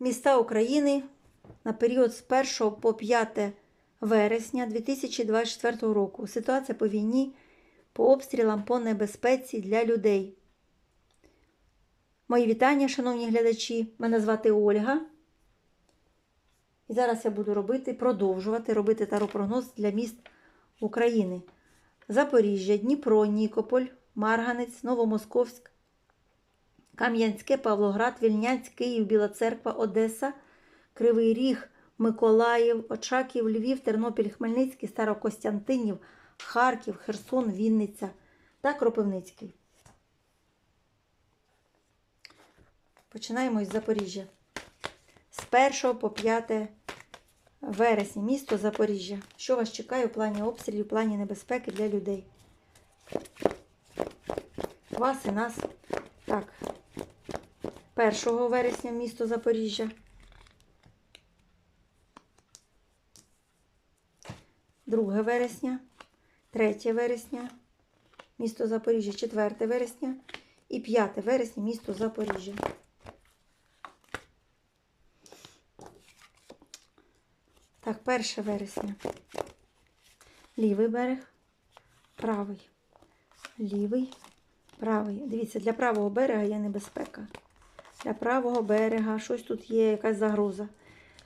Міста України на період з 1 по 5 вересня 2024 року. Ситуація по війні, по обстрілам, по небезпеці для людей. Мої вітання, шановні глядачі. Мене звати Ольга. І зараз я буду робити, продовжувати робити таропрогноз для міст України. Запоріжжя, Дніпро, Нікополь, Марганець, Новомосковськ, Кам'янське, Павлоград, Вільнянськ, Київ, Біла Церква, Одеса, Кривий Ріг, Миколаїв, Очаків, Львів, Тернопіль, Хмельницький, Старокостянтинів, Харків, Херсон, Вінниця та Кропивницький. Починаємо із Запоріжжя. З 1 по 5 вересня, місто Запоріжжя. Що вас чекає у плані обстрілів, у плані небезпеки для людей? Вас і нас. Так. 1 вересня місто Запоріжжя. 2 вересня, 3 вересня, місто Запоріжжя, 4 вересня і 5 вересня місто Запоріжжя. Так, 1 вересня. Лівий берег, правий. Лівий, правий. Дивіться, для правого берега є небезпека. Для правого берега щось тут є, якась загроза.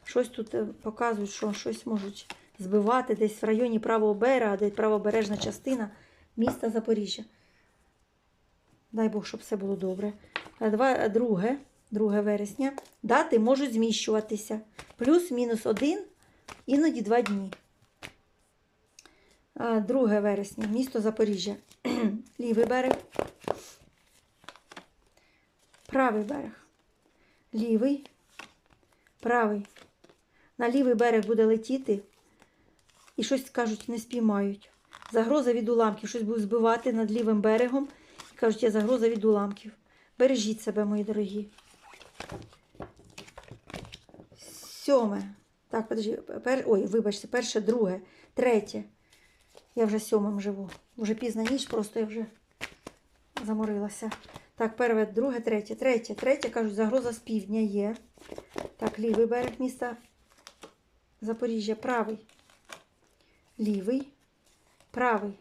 Щось тут е, показують, що щось можуть збивати десь в районі правого берега, де правобережна частина міста Запоріжжя. Дай Бог, щоб все було добре. Два, друге, 2 вересня. Дати можуть зміщуватися. Плюс-мінус один, іноді два дні. А, 2 вересня, місто Запоріжжя. Лівий берег. Правий берег. Лівий. Правий. На лівий берег буде летіти. І щось, кажуть, не спіймають. Загроза від уламків. Щось будуть збивати над лівим берегом. І Кажуть, є загроза від уламків. Бережіть себе, мої дорогі. Сьоме. Так, подожди. Пер... Ой, вибачте, перше, друге, третє. Я вже сьомим живу. Вже пізна ніч, просто я вже заморилася. Так, перше, друге, третє, третє, третє, кажуть, загроза з півдня є. Так, лівий берег міста Запоріжжя, правий. Лівий, правий.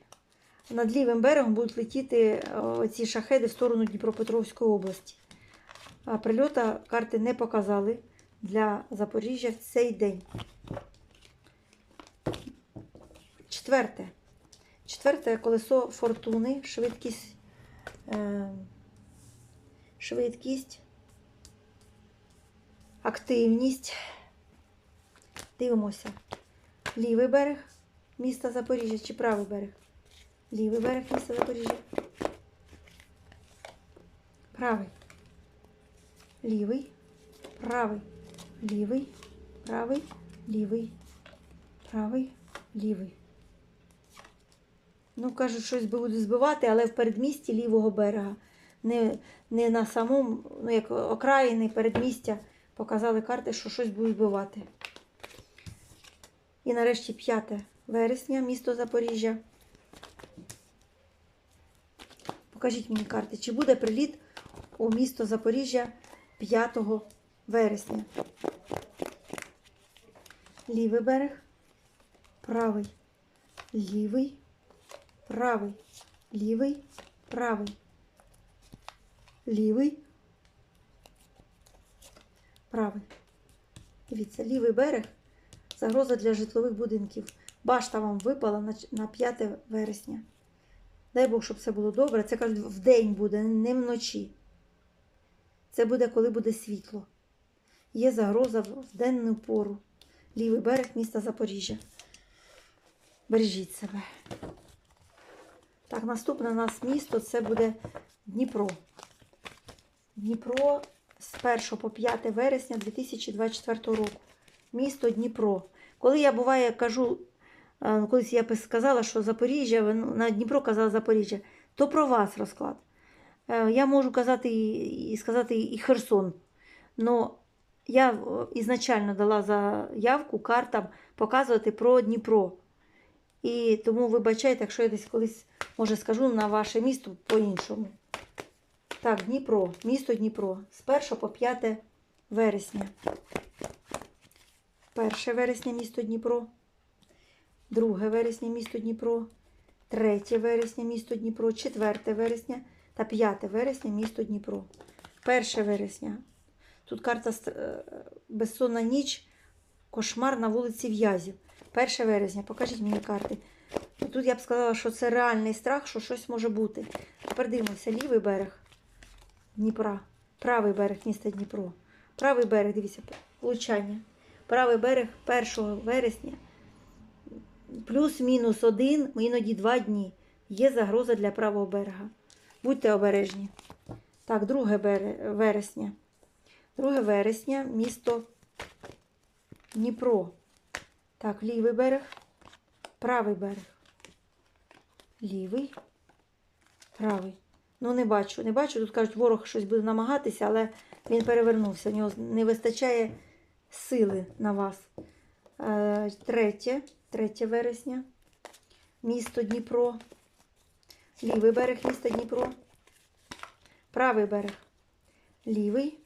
Над лівим берегом будуть летіти ці шахеди в сторону Дніпропетровської області. А прильота карти не показали для Запоріжжя в цей день. Четверте. Четверте колесо фортуни, швидкість, е, швидкість, активність. Дивимося. Лівий берег міста Запоріжжя чи правий берег? Лівий берег міста Запоріжжя. Правий. Лівий. Правий. Лівий. Правий. Лівий. Правий. Лівий. Ну, кажуть, щось будуть збивати, але в передмісті лівого берега. Не, не на самому, ну, як окраїни передмістя показали карти, що щось будуть збивати. І нарешті 5 вересня, місто Запоріжжя. Покажіть мені карти, чи буде приліт у місто Запоріжжя 5 вересня. Лівий берег, правий, лівий, правий, лівий, правий, лівий, правий. Дивіться, лівий берег загроза для житлових будинків. Башта вам випала на, на 5 вересня. Дай Бог, щоб все було добре. Це кажуть, в день буде, не вночі. Це буде, коли буде світло. Є загроза в денну пору. Лівий берег міста Запоріжжя. Бережіть себе. Так, наступне у нас місто це буде Дніпро. Дніпро з 1 по 5 вересня 2024 року. Місто Дніпро. Коли я буває кажу, е, колись я сказала, що Запоріжжя, ну, на Дніпро казала Запоріжжя, то про вас розклад. Е, Я можу казати і, сказати і Херсон. Но я е, ізначально дала заявку картам показувати про Дніпро. І тому вибачайте, якщо я десь колись, може, скажу на ваше місто по-іншому. Так, Дніпро, місто Дніпро. З 1 по 5 вересня. 1 вересня місто Дніпро. 2 вересня місто Дніпро. 3 вересня місто Дніпро. 4 вересня та 5 вересня місто Дніпро. 1 вересня. Тут карта е, безсонна ніч, кошмар на вулиці В'язів. 1 вересня. Покажіть мені карти. Тут я б сказала, що це реальний страх, що щось може бути. Тепер дивимося, лівий берег Дніпра, правий берег міста Дніпро. Правий берег, дивіться, влучання. Правий берег 1 вересня, плюс-мінус один, іноді два дні. Є загроза для правого берега. Будьте обережні. Так, 2 вересня. 2 вересня, місто Дніпро. Так, лівий берег, правий берег. Лівий, правий. Ну, не бачу, не бачу. Тут кажуть, ворог щось буде намагатися, але він перевернувся. В нього не вистачає сили на вас. Е, Третє, 3 вересня. Місто Дніпро. Лівий берег міста Дніпро. Правий берег. Лівий.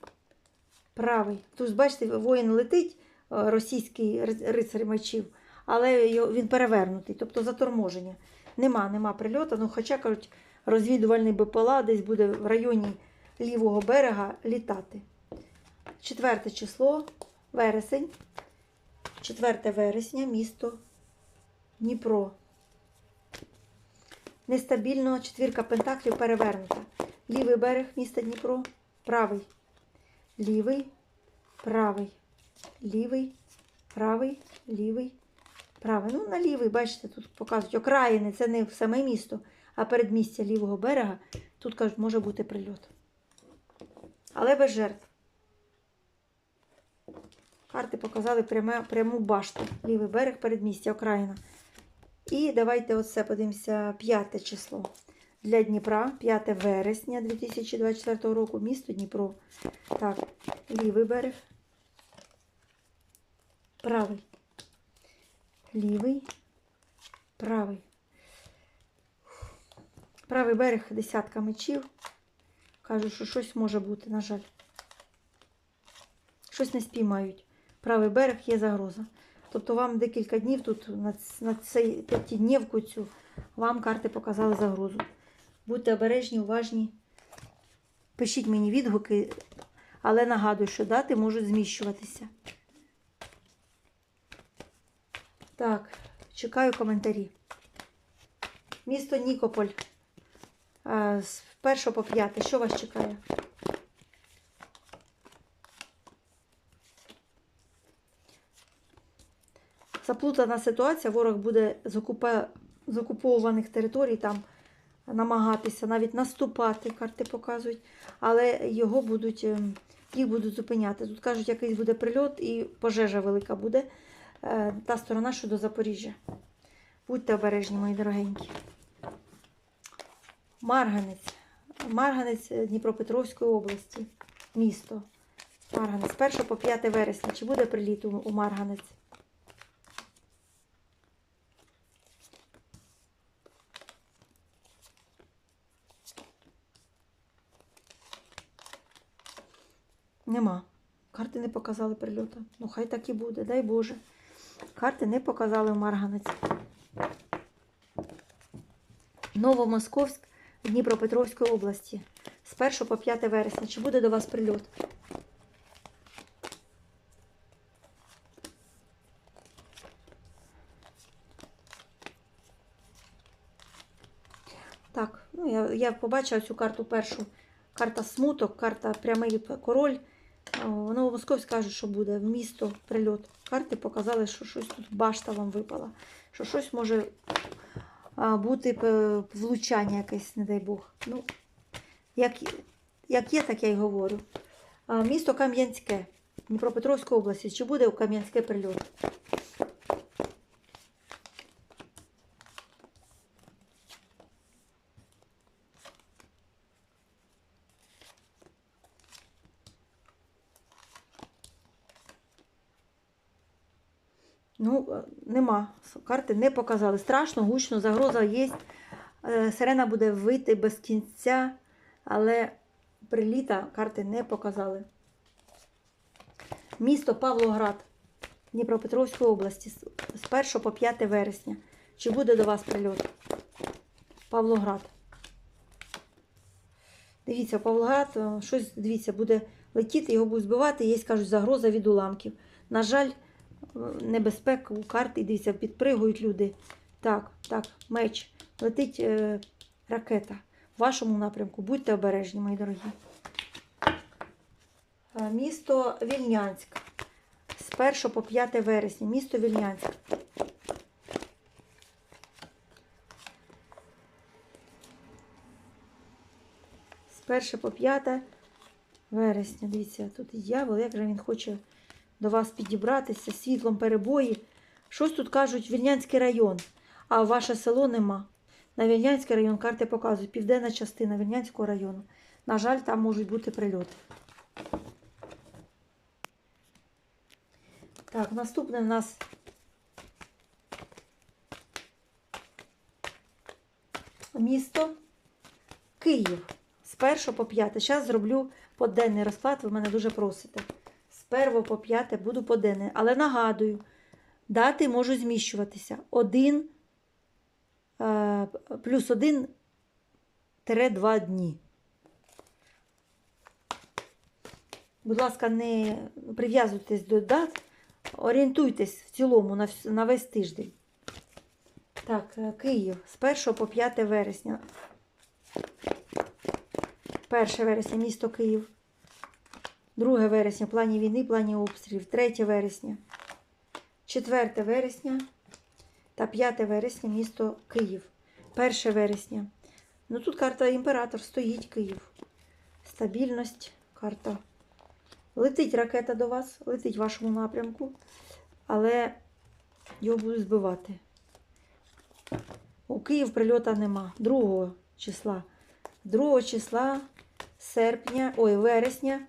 Правий. Тут, бачите, воїн летить, е, російський ри- рицар мечів, але він перевернутий, тобто заторможення. Нема, нема прильоту. Ну, хоча кажуть, розвідувальний БПЛА десь буде в районі лівого берега літати. Четверте число, вересень. 4 вересня, місто Дніпро. Нестабільно четвірка пентаклів перевернута. Лівий берег міста Дніпро, правий. Лівий, правий, лівий, правий, лівий, правий. Ну, на лівий, бачите, тут показують окраїни, це не саме місто, а передмістя лівого берега. Тут кажуть, може бути прильот. Але без жертв. Карти показали пряме, пряму башту. Лівий берег, передмістя, окраїна. І давайте оце подивимося п'яте число. Для Дніпра, 5 вересня 2024 року, місто Дніпро. Так, лівий берег. Правий. Лівий. Правий. Правий берег десятка мечів. Кажу, що щось може бути, на жаль. Щось не спіймають. Правий берег є загроза. Тобто вам декілька днів тут на, цей п'ятиднівку цю вам карти показали загрозу. Будьте обережні, уважні. Пишіть мені відгуки, але нагадую, що дати можуть зміщуватися. Так, чекаю коментарі. Місто Нікополь. З 1 по 5. Що вас чекає? Заплутана ситуація. Ворог буде з, окупа... з окупованих територій там намагатися навіть наступати, карти показують, але його будуть, ем, їх будуть зупиняти. Тут кажуть, якийсь буде прильот і пожежа велика буде. Е, Та сторона щодо Запоріжжя. Будьте обережні, мої дорогенькі. Марганець. Марганець е, Дніпропетровської області. Місто. Марганець. 1 по 5 вересня. Чи буде приліт у Марганець? Нема. Карти не показали прильоту. Ну, хай так і буде, дай Боже. Карти не показали в Марганець. Новомосковськ Дніпропетровської області. З 1 по 5 вересня. Чи буде до вас прильот? Так, ну я, я побачила цю карту першу. Карта смуток, карта прямий король. Новомосковськ каже, що буде в місто прильот. Карти показали, що щось тут башта вам випала. Що щось може бути влучання якесь, не дай Бог. Ну, як, як є, так я й говорю. Місто Кам'янське, Дніпропетровська області. Чи буде у Кам'янське прильот? Ну, е, нема. Карти не показали. Страшно, гучно, загроза є. Е, Сирена буде вийти без кінця, але приліта карти не показали. Місто Павлоград Дніпропетровської області з з 1 по 5 вересня. Чи буде до вас прильот? Павлоград. Дивіться, Павлоград, е, щось, дивіться, буде летіти, його будуть збивати, є, кажуть, загроза від уламків. На жаль, е, небезпека у карти, дивіться, підпригують люди. Так, так, меч. Летить е, ракета. В вашому напрямку. Будьте обережні, мої дорогі. Е, Місто Вільнянськ. З 1 по 5 вересня. Місто Вільнянськ. З 1 по 5 вересня. Дивіться, тут дьявол, як же він хоче до вас підібратися, світлом перебої. Щось тут кажуть Вільнянський район, а ваше село нема. На Вільнянський район карти показують південна частина Вільнянського району. На жаль, там можуть бути прильоти. Так, наступне в нас місто Київ. З 1 по 5. Зараз зроблю поденний розклад, ви мене дуже просите. З 1 по 5 буду поденний. Але нагадую, дати можуть зміщуватися. 1 е, плюс 1 2 дні. Будь ласка, не прив'язуйтесь до дат, орієнтуйтесь в цілому на, весь тиждень. Так, е, Київ з 1 по 5 вересня. 1 вересня місто Київ. 2 вересня плані війни, плані обстрілів. 3 вересня. 4 вересня та 5 вересня місто Київ. 1 вересня. Ну тут карта імператор стоїть Київ. Стабільність, карта. Летить ракета до вас, летить в вашому напрямку, але його будуть збивати. У Київ прильота нема. 2 числа. 2 числа серпня, ой, вересня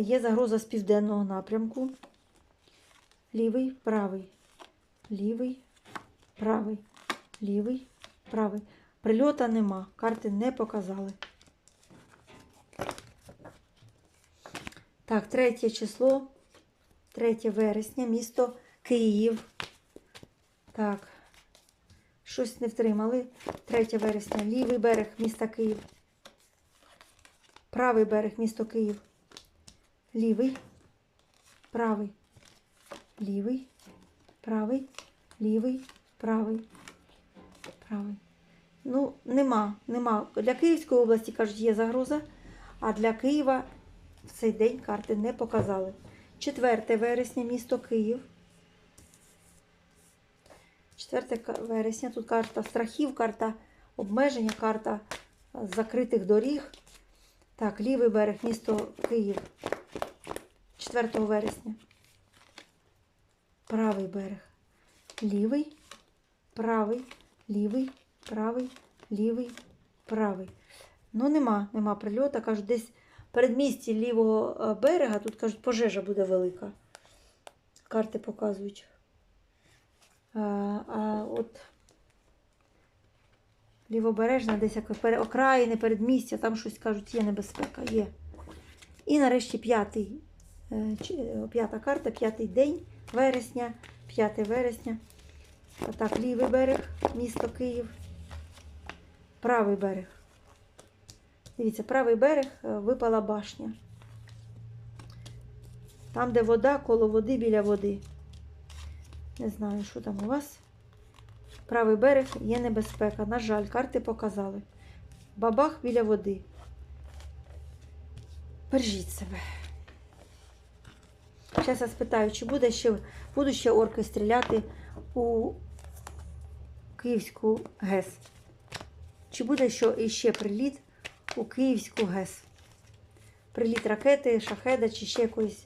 є загроза з південного напрямку. Лівий, правий. Лівий, правий. Лівий, правий. Прильота нема. Карти не показали. Так, третє число. 3 вересня, місто Київ. Так. Щось не втримали. 3 вересня. Лівий берег міста Київ. Правий берег місто Київ. Лівий. Правий. Лівий. Правий. Лівий. Правий. Правий. Ну, нема, нема. Для Київської області, кажуть, є загроза, а для Києва в цей день карти не показали. 4 вересня, місто Київ. 4 вересня, тут карта страхів, карта обмеження, карта закритих доріг. Так, лівий берег, місто Київ. 4 вересня. Правий берег. Лівий, правий, лівий, правий, лівий, правий. Ну, нема, нема прильота. Кажуть, десь передмісті лівого е, берега, тут кажуть, пожежа буде велика. Карти показують. А, а от лівобережна, десь окраїни, передмістя, там щось кажуть, є небезпека, є. І нарешті п'ятий, е, е, п'ята карта, п'ятий день вересня, 5 вересня. Так, лівий берег, місто Київ. Правий берег. Дивіться, правий берег е, випала башня. Там, де вода, коло води, біля води. Не знаю, що там у вас. Правий берег є небезпека. На жаль, карти показали. Бабах біля води. Бережіть себе. Зараз я спитаю, чи буде ще, будуть ще орки стріляти у Київську ГЕС? Чи буде що іще приліт у Київську ГЕС? Приліт ракети, шахеда чи ще якоїсь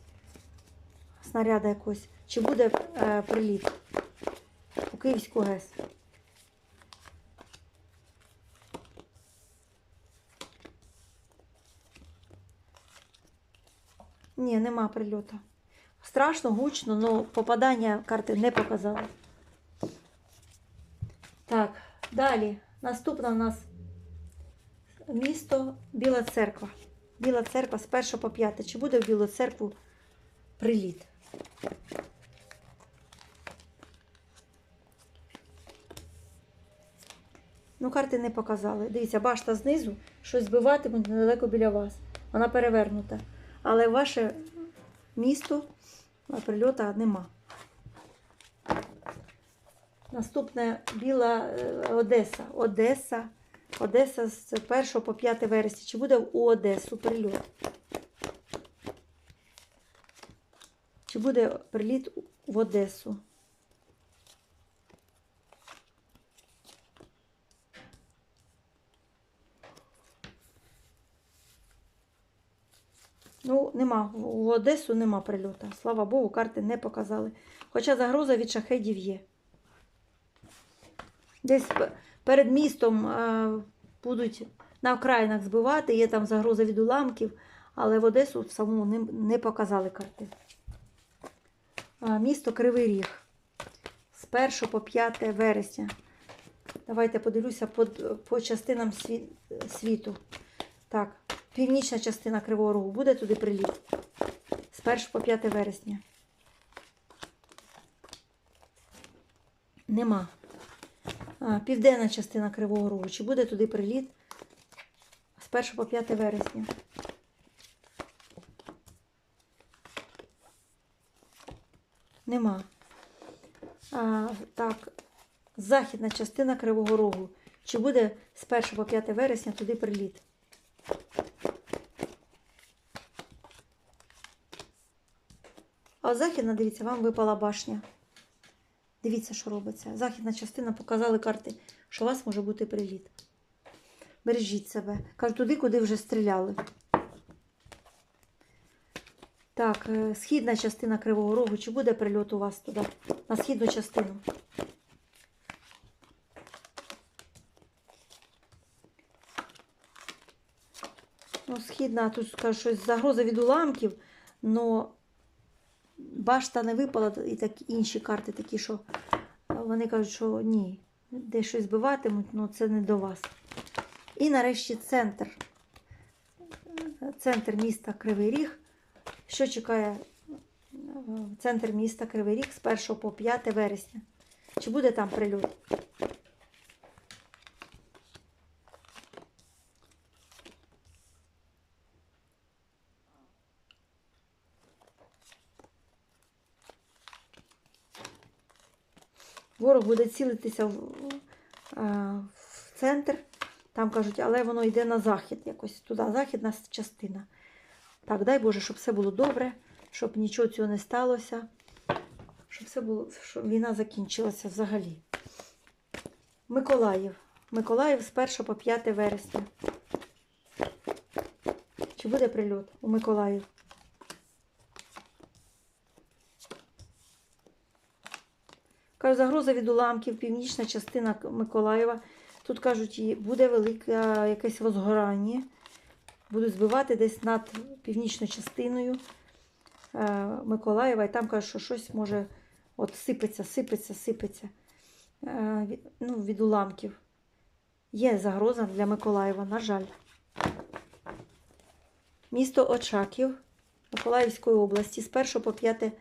снаряда якогось. Чи буде е, приліт у Київську ГЕС? Ні, нема прильоту. Страшно, гучно, але попадання карти не показали. Так, далі. Наступне у нас місто Біла Церква. Біла церква з 1 по 5. Чи буде в Білу церкву приліт? Ну, карти не показали. Дивіться, башта знизу, щось збиватимуть недалеко біля вас. Вона перевернута. Але ваше місто а прильота нема. Наступне біла е, Одеса. Одеса. Одеса з 1 по 5 вересня. Чи буде у Одесу прильот? Чи буде приліт в Одесу? Ну, нема. В Одесу нема прильота. Слава Богу, карти не показали. Хоча загроза від шахедів є. Десь перед містом е, будуть на окраїнах збивати, є там загроза від уламків, але в Одесу саму не, показали карти. Місто Кривий Ріг. З 1 по 5 вересня. Давайте подивлюся по, по частинам світу. Так, північна частина Кривого Рогу. Буде туди приліт? З 1 по 5 вересня. Нема. А, південна частина Кривого Рогу. Чи буде туди приліт? З 1 по 5 вересня. Нема. А, так, західна частина Кривого Рогу. Чи буде з 1 по 5 вересня туди приліт? А західна, дивіться, вам випала башня. Дивіться, що робиться. Західна частина показали карти, що у вас може бути приліт. Бережіть себе. Кажу, туди, куди вже стріляли. Так, е, східна частина Кривого Рогу. Чи буде прильот у вас туди? На східну частину? Ну, східна, тут скажу, щось загроза від уламків, але башта не випала, і так інші карти такі, що вони кажуть, що ні, де щось збиватимуть, але це не до вас. І нарешті центр. Центр міста Кривий Ріг. Що чекає е, центр міста Кривий Ріг з 1 по 5 вересня? Чи буде там прильот? Ворог буде цілитися в, в центр. Там кажуть, але воно йде на захід якось туди, західна частина. Так, дай Боже, щоб все було добре, щоб нічого цього не сталося, щоб все було, щоб війна закінчилася взагалі. Миколаїв. Миколаїв з 1 по 5 вересня. Чи буде прильот у Миколаїв? Загроза від уламків, північна частина Миколаєва. Тут кажуть, буде велике якесь возгорання. Будуть збивати десь над північною частиною е, Миколаєва. І там кажуть, що щось може от сипеться, сипеться, сипеться е, ну, від уламків. Є загроза для Миколаєва, на жаль. Місто Очаків Миколаївської області з 1 по 5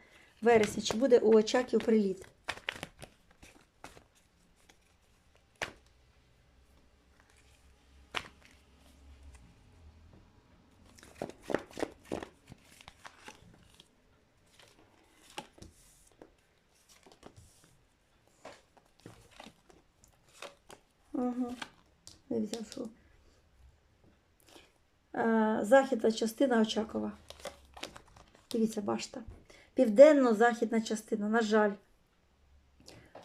вересня. Чи буде у Очаків приліт? Ага. Не взяв, що. Е, Західна частина Очакова. Дивіться, башта. Південно-західна частина, на жаль.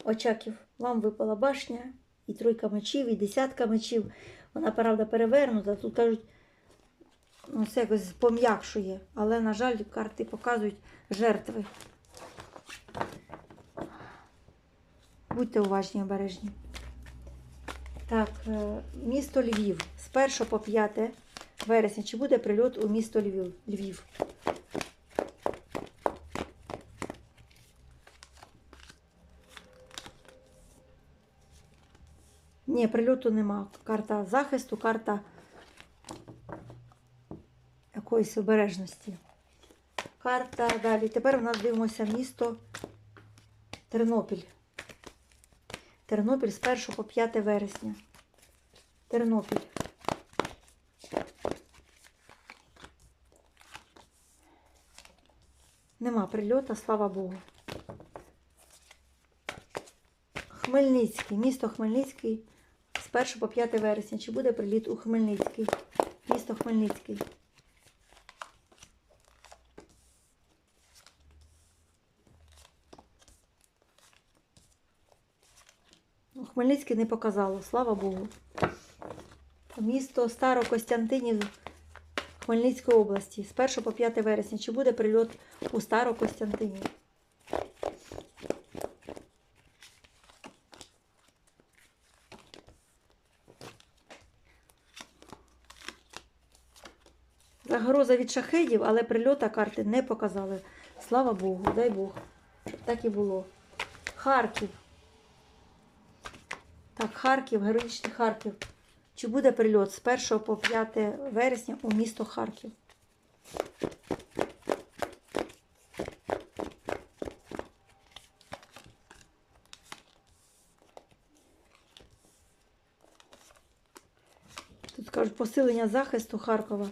Очаків. Вам випала башня, і тройка мечів, і десятка мечів. Вона, правда, перевернута. Тут кажуть, ну, це якось пом'якшує. Але, на жаль, карти показують жертви. Будьте уважні, обережні. Так, е, місто Львів. З 1 по 5 вересня. Чи буде прильот у місто Львів? Львів? Ні, прильоту нема. Карта захисту, карта якоїсь обережності. карта. Далі. Тепер у нас дивимося місто Тернопіль. Тернопіль з 1 по 5 вересня. Тернопіль. Нема прильота, слава Богу. Хмельницький, місто Хмельницький з 1 по 5 вересня. Чи буде приліт у Хмельницький? Місто Хмельницький. Ну, Хмельницький не показало, слава Богу. Місто Старокостянтинів Хмельницької області з 1 по 5 вересня. Чи буде прильот у Старокостянтинів? Загроза від шахедів, але прильота карти не показали. Слава Богу, дай Бог. Так і було. Харків. Так, Харків, героїчний Харків. Чи буде прильот з 1 по 5 вересня у місто Харків? Тут кажуть, посилення захисту Харкова.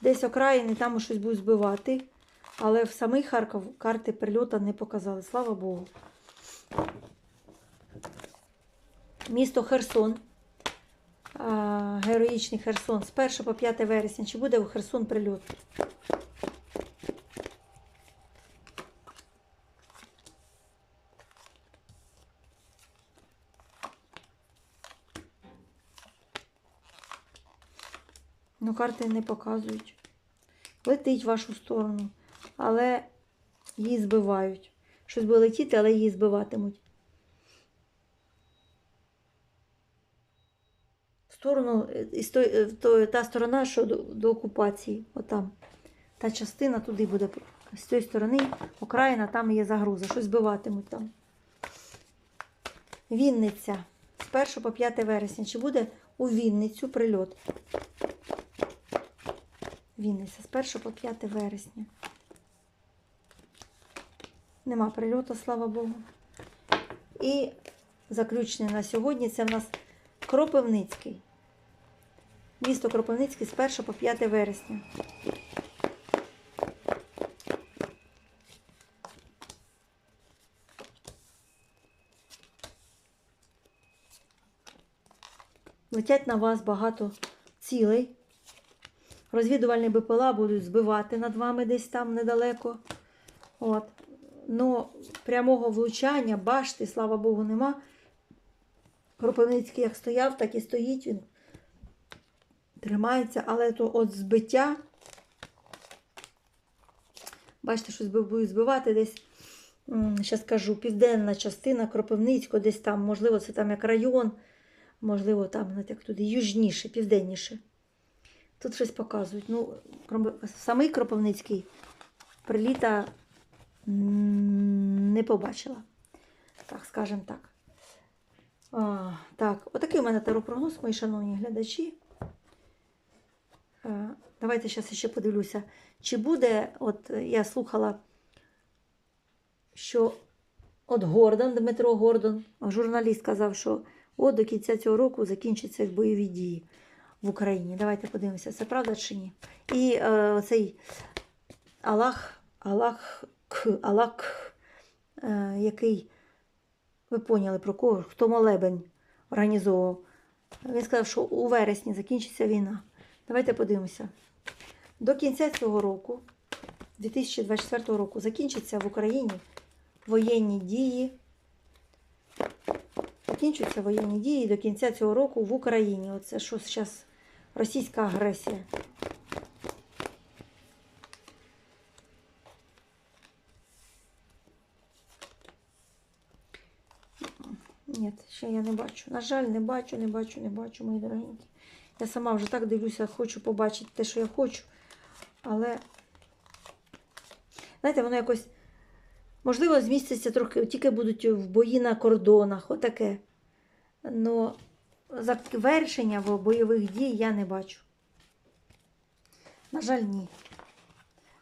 Десь окраїни там щось будуть збивати, але в самий Харків карти прильота не показали. Слава Богу. Місто Херсон. Героїчний Херсон з 1 по 5 вересня. Чи буде у Херсон прильот? Ну, карти не показують. Летить в вашу сторону, але її збивають. Щось буде летіти, але її збиватимуть. Сторону, е, е, та сторона, що до, до окупації, отам. Та частина туди буде. З цієї сторони, окраїна, там є загроза, щось збиватимуть там. Вінниця. З 1 по 5 вересня. Чи буде у Вінницю прильот? Вінниця з 1 по 5 вересня. Нема прильоту, слава Богу. І заключний на сьогодні це в нас Кропивницький. Місто Кропивницький з 1 по 5 вересня. Летять на вас багато цілей. Розвідувальні БПЛА будуть збивати над вами десь там недалеко. От. Но прямого влучання, башти, слава Богу, нема. Кропивницький як стояв, так і стоїть. Він тримається, але то от збиття. Бачите, що збив- будуть збивати десь, зараз скажу, південна частина Кропивницького, десь там, можливо, це там як район, можливо, там як туди, южніше, південніше. Тут щось показують. Ну, самий Кропивницький приліта не побачила. Так, скажемо так. А, так, отакий у мене теропрогноз, мої шановні глядачі. Е, Давайте зараз ще подивлюся, чи буде, от я слухала, що от Гордон, Дмитро Гордон, журналіст казав, що от до кінця цього року закінчаться бойові дії в Україні. Давайте подивимося, це правда чи ні. І е, цей Аллах, Аллах, Аллах, е, який, ви поняли про кого, хто молебень організовував. Він сказав, що у вересні закінчиться війна. Давайте подивимося. До кінця цього року, 2024 року, закінчаться в Україні воєнні дії. Закінчуються воєнні дії до кінця цього року в Україні. Оце що зараз російська агресія. Ні, ще я не бачу. На жаль, не бачу, не бачу, не бачу, мої дорогенькі. Я сама вже так дивлюся, хочу побачити те, що я хочу. Але, знаєте, воно якось, можливо, зміститься трохи, тільки будуть в бої на кордонах, отаке. Но завершення в бойових дій я не бачу. На жаль, ні.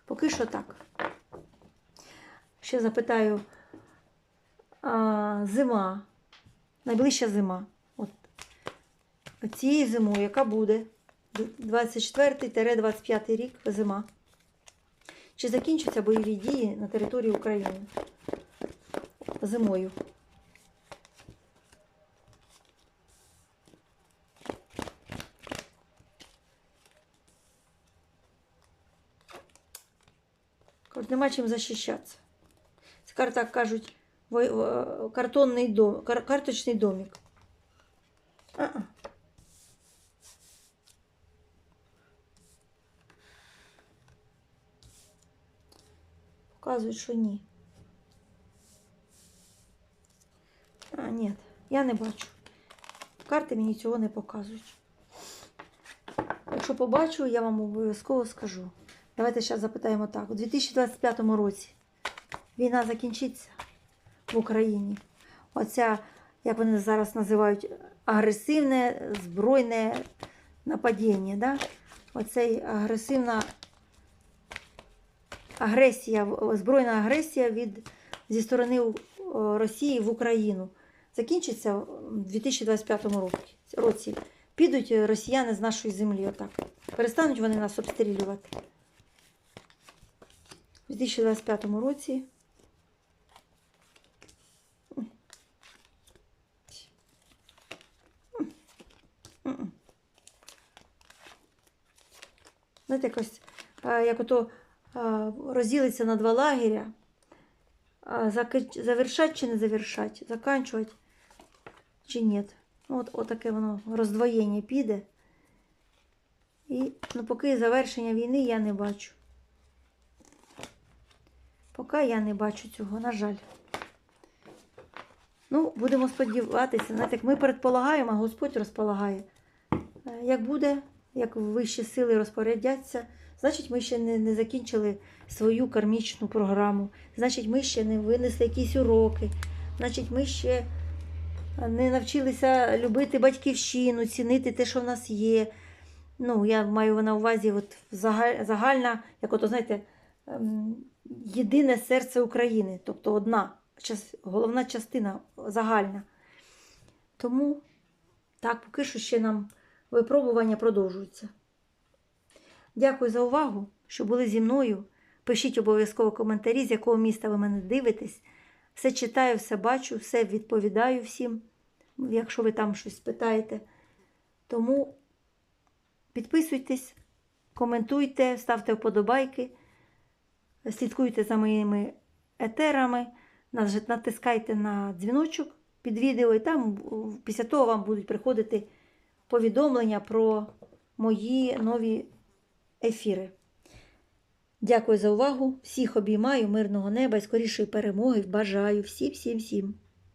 Поки що так. ще запитаю. А, зима. Найближча зима. Цією зимою, яка буде? 24-25 рік зима. Чи закінчаться бойові дії на території України зимою? Нема чим захищатися. Це карта, кажуть, картонний дом, карточний домик. А-а. Показують, що ні. А, ні, я не бачу. Карти мені цього не показують. Якщо побачу, я вам обов'язково скажу. Давайте зараз запитаємо так. У 2025 році війна закінчиться в Україні. Оця, як вони зараз називають, агресивне збройне нападіння. Да? Оцей агресивна агресія, збройна агресія від, зі сторони Росії в Україну закінчиться в 2025 році. Підуть росіяни з нашої землі отак. Перестануть вони нас обстрілювати. У 2025 році. Знаєте, якось, як ото розділиться на два лагеря, завершать чи не завершать, заканчувати чи ні. Ну, От, отаке воно роздвоєння піде. І ну, поки завершення війни я не бачу. Поки я не бачу цього, на жаль. Ну, будемо сподіватися, знаєте, як ми предполагаємо, а Господь розполагає. Е, Як буде, як вищі сили розпорядяться, значить, ми ще не, не закінчили свою кармічну програму. Значить, ми ще не винесли якісь уроки. Значить, ми ще не навчилися любити батьківщину, цінити те, що в нас є. Ну, я маю на увазі от загальна, як ото, знаєте, ем, єдине серце України, тобто одна головна частина загальна. Тому так, поки що ще нам випробування продовжуються. Дякую за увагу, що були зі мною. Пишіть обов'язково коментарі, з якого міста ви мене дивитесь. Все читаю, все бачу, все відповідаю всім, якщо ви там щось питаєте. Тому підписуйтесь, коментуйте, ставте вподобайки, слідкуйте за моїми етерами, натискайте на дзвіночок під відео, і там після того вам будуть приходити повідомлення про мої нові ефіри. Дякую за увагу. Всіх обіймаю, мирного неба і скорішої перемоги. Бажаю всім, всім, всім.